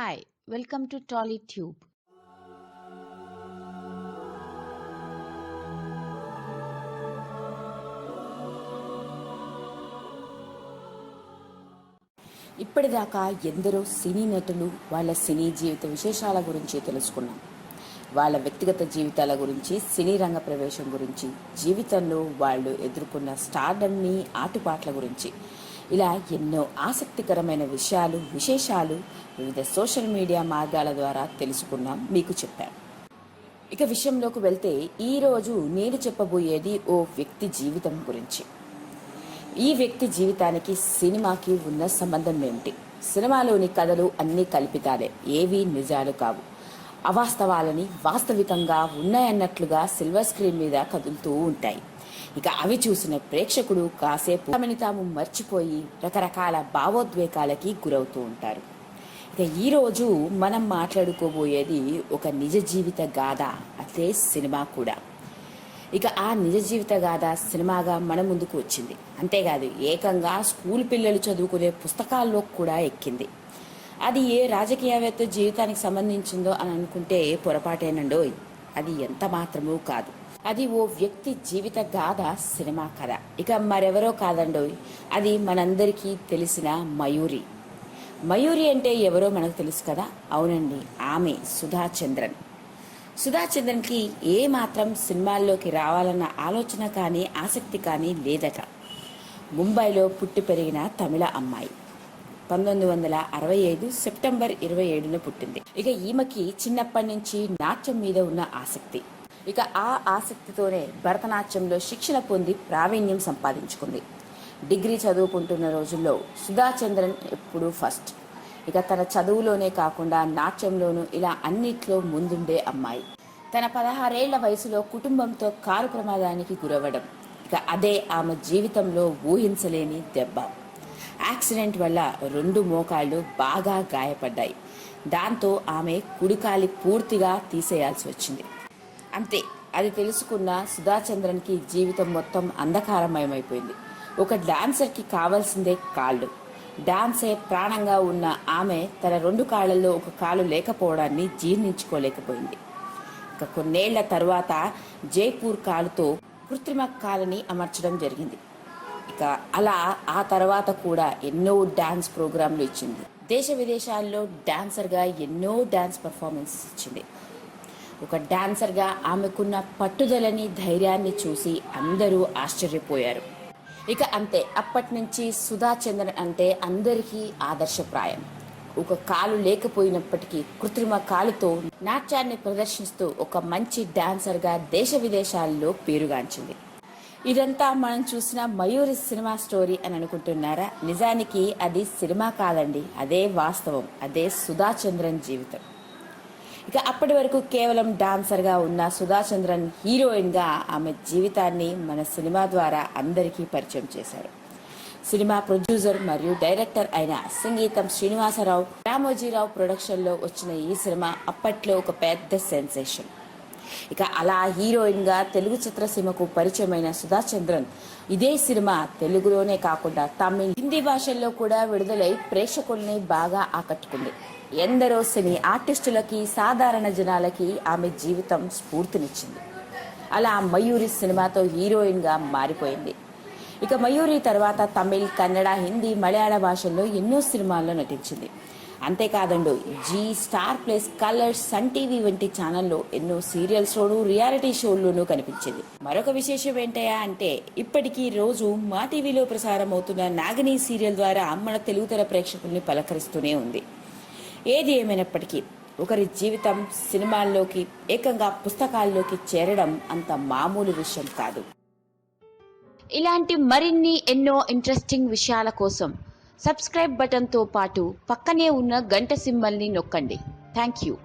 Hi, welcome to TollyTube. ఇప్పటిదాకా ఎందరో సినీ నటులు వాళ్ళ సినీ జీవిత విశేషాల గురించి తెలుసుకున్నాం వాళ్ళ వ్యక్తిగత జీవితాల గురించి సినీ రంగ ప్రవేశం గురించి జీవితంలో వాళ్ళు ఎదుర్కొన్న స్టార్డమ్ని ఆటుపాట్ల గురించి ఇలా ఎన్నో ఆసక్తికరమైన విషయాలు విశేషాలు వివిధ సోషల్ మీడియా మార్గాల ద్వారా తెలుసుకున్నాం మీకు చెప్పాం. ఇక విషయంలోకి వెళ్తే ఈరోజు నేను చెప్పబోయేది ఓ వ్యక్తి జీవితం గురించి. ఈ వ్యక్తి జీవితానికి సినిమాకి ఉన్న సంబంధం ఏమిటి? సినిమాలోని కథలు అన్నీ కల్పితాలే ఏవీ నిజాలు కావు. అవాస్తవాలని వాస్తవికంగా ఉన్నాయన్నట్లుగా సిల్వర్ స్క్రీన్ మీద కదులుతూ ఉంటాయి. ఇక అవి చూసిన ప్రేక్షకుడు కాసేపు తమని తాము మర్చిపోయి రకరకాల భావోద్వేగాలకి గురవుతూ ఉంటారు. ఇక ఈరోజు మనం మాట్లాడుకోబోయేది ఒక నిజ జీవిత గాథ అదే సినిమా కూడా. ఇక ఆ నిజ జీవిత గాథ సినిమాగా మన ముందుకు వచ్చింది. అంతేకాదు ఏకంగా స్కూల్ పిల్లలు చదువుకునే పుస్తకాల్లో కూడా ఎక్కింది. అది ఏ రాజకీయవేత్త జీవితానికి సంబంధించిందో అని అనుకుంటే పొరపాటేనండోయ్ అది ఎంత మాత్రమూ కాదు. అది ఓ వ్యక్తి జీవిత గాథ సినిమా కథ. ఇక మరెవరో కాదండో అది మనందరికీ తెలిసిన మయూరి. మయూరి అంటే ఎవరో మనకు తెలుసు కదా? అవునండి ఆమె సుధా చంద్రన్ సుధా చంద్రన్కి ఏ మాత్రం సినిమాల్లోకి రావాలన్న ఆలోచన కానీ ఆసక్తి కానీ లేదట. ముంబైలో పుట్టి పెరిగిన తమిళ అమ్మాయి. పంతొమ్మిది వందల అరవై ఐదు సెప్టెంబర్ ఇరవై ఏడున పుట్టింది. ఇక ఈమెకి చిన్నప్పటి నుంచి నాట్యం మీద ఉన్న ఆసక్తి. ఇక ఆ ఆసక్తితోనే భరతనాట్యంలో శిక్షణ పొంది ప్రావీణ్యం సంపాదించుకుంది. డిగ్రీ చదువుకుంటున్న రోజుల్లో సుధా చంద్రన్ ఎప్పుడూ ఫస్ట్. ఇక తన చదువులోనే కాకుండా నాట్యంలోనూ ఇలా అన్నిట్లో ముందుండే అమ్మాయి. తన పదహారేళ్ళ వయసులో కుటుంబంతో కారు ప్రమాదానికి గురవ్వడం. ఇక అదే ఆమె జీవితంలో ఊహించలేని దెబ్బ. యాక్సిడెంట్ వల్ల రెండు మోకాళ్ళు బాగా గాయపడ్డాయి. దాంతో ఆమె కుడికాలి పూర్తిగా తీసేయాల్సి వచ్చింది. అంతే. అది తెలుసుకున్న సుధాచంద్రన్కి జీవితం మొత్తం అంధకారమయమైపోయింది. ఒక డాన్సర్కి కావాల్సిందే కాళ్ళు. డాన్సే ప్రాణంగా ఉన్న ఆమె తన రెండు కాళ్ళల్లో ఒక కాలు లేకపోవడాన్ని జీర్ణించుకోలేకపోయింది. ఇక కొన్నేళ్ళ తర్వాత జైపూర్ కాలుతో కృత్రిమ కాలని అమర్చడం జరిగింది. ఇక అలా ఆ తర్వాత కూడా ఎన్నో డాన్స్ ప్రోగ్రాంలు ఇచ్చింది. దేశ విదేశాల్లో డాన్సర్గా ఎన్నో డాన్స్ పర్ఫార్మెన్స్ ఇచ్చింది. ఒక డాన్సర్గా ఆమెకున్న పట్టుదలని ధైర్యాన్ని చూసి అందరూ ఆశ్చర్యపోయారు. ఇక అంతే అప్పటి నుంచి సుధా చంద్రన్ అంటే అందరికీ ఆదర్శప్రాయం. ఒక కాలు లేకపోయినప్పటికీ కృత్రిమ కాలుతో నాట్యాన్ని ప్రదర్శిస్తూ ఒక మంచి డాన్సర్గా దేశ విదేశాల్లో పేరుగాంచింది. ఇదంతా మనం చూసిన మయూరి సినిమా స్టోరీ అని అనుకుంటున్నారా? నిజానికి అది సినిమా కాదండి అదే వాస్తవం అదే సుధా చంద్రన్ జీవితం. ఇక అప్పటి వరకు కేవలం డాన్సర్గా ఉన్న సుధాచంద్రన్ హీరోయిన్గా ఆమె జీవితాన్ని మన సినిమా ద్వారా అందరికీ పరిచయం చేశారు. సినిమా ప్రొడ్యూసర్ మరియు డైరెక్టర్ అయిన సంగీతం శ్రీనివాసరావు రామోజీరావు ప్రొడక్షన్లో వచ్చిన ఈ సినిమా అప్పట్లో ఒక పెద్ద సెన్సేషన్. ఇక అలా హీరోయిన్గా తెలుగు చిత్రసీమకు పరిచయమైన సుధాచంద్రన్ ఇదే సినిమా తెలుగులోనే కాకుండా తమిళ్ హిందీ భాషల్లో కూడా విడుదలై ప్రేక్షకుల్ని బాగా ఆకట్టుకుంది. ఎందరో సినీ ఆర్టిస్టులకి సాధారణ జనాలకి ఆమె జీవితం స్ఫూర్తినిచ్చింది. అలా మయూరి సినిమాతో హీరోయిన్గా మారిపోయింది. ఇక మయూరి తర్వాత తమిళ్ కన్నడ హిందీ మలయాళ భాషల్లో ఎన్నో సినిమాల్లో నటించింది. అంతేకాదండు Zee Star Plus Colors Sun TV వంటి ఛానల్లో ఎన్నో సీరియల్స్లోనూ రియాలిటీ షోల్లోనూ కనిపించింది. మరొక విశేషం ఏంటయా అంటే ఇప్పటికీ రోజు మా టీవీలో ప్రసారం అవుతున్న నాగిని సీరియల్ ద్వారా మన తెలుగుతర ప్రేక్షకుల్ని పలకరిస్తూనే ఉంది. ఏది ఏమైనప్పటికీ ఒకరి జీవితం సినిమాల్లోకి ఏకంగా పుస్తకాల్లోకి చేరడం అంత మామూలు విషయం కాదు. ఇలాంటి మరిన్ని ఎన్నో ఇంట్రెస్టింగ్ విషయాల కోసం సబ్స్క్రైబ్ బటన్తో పాటు పక్కనే ఉన్న గంట సింబల్ని నొక్కండి. Thank you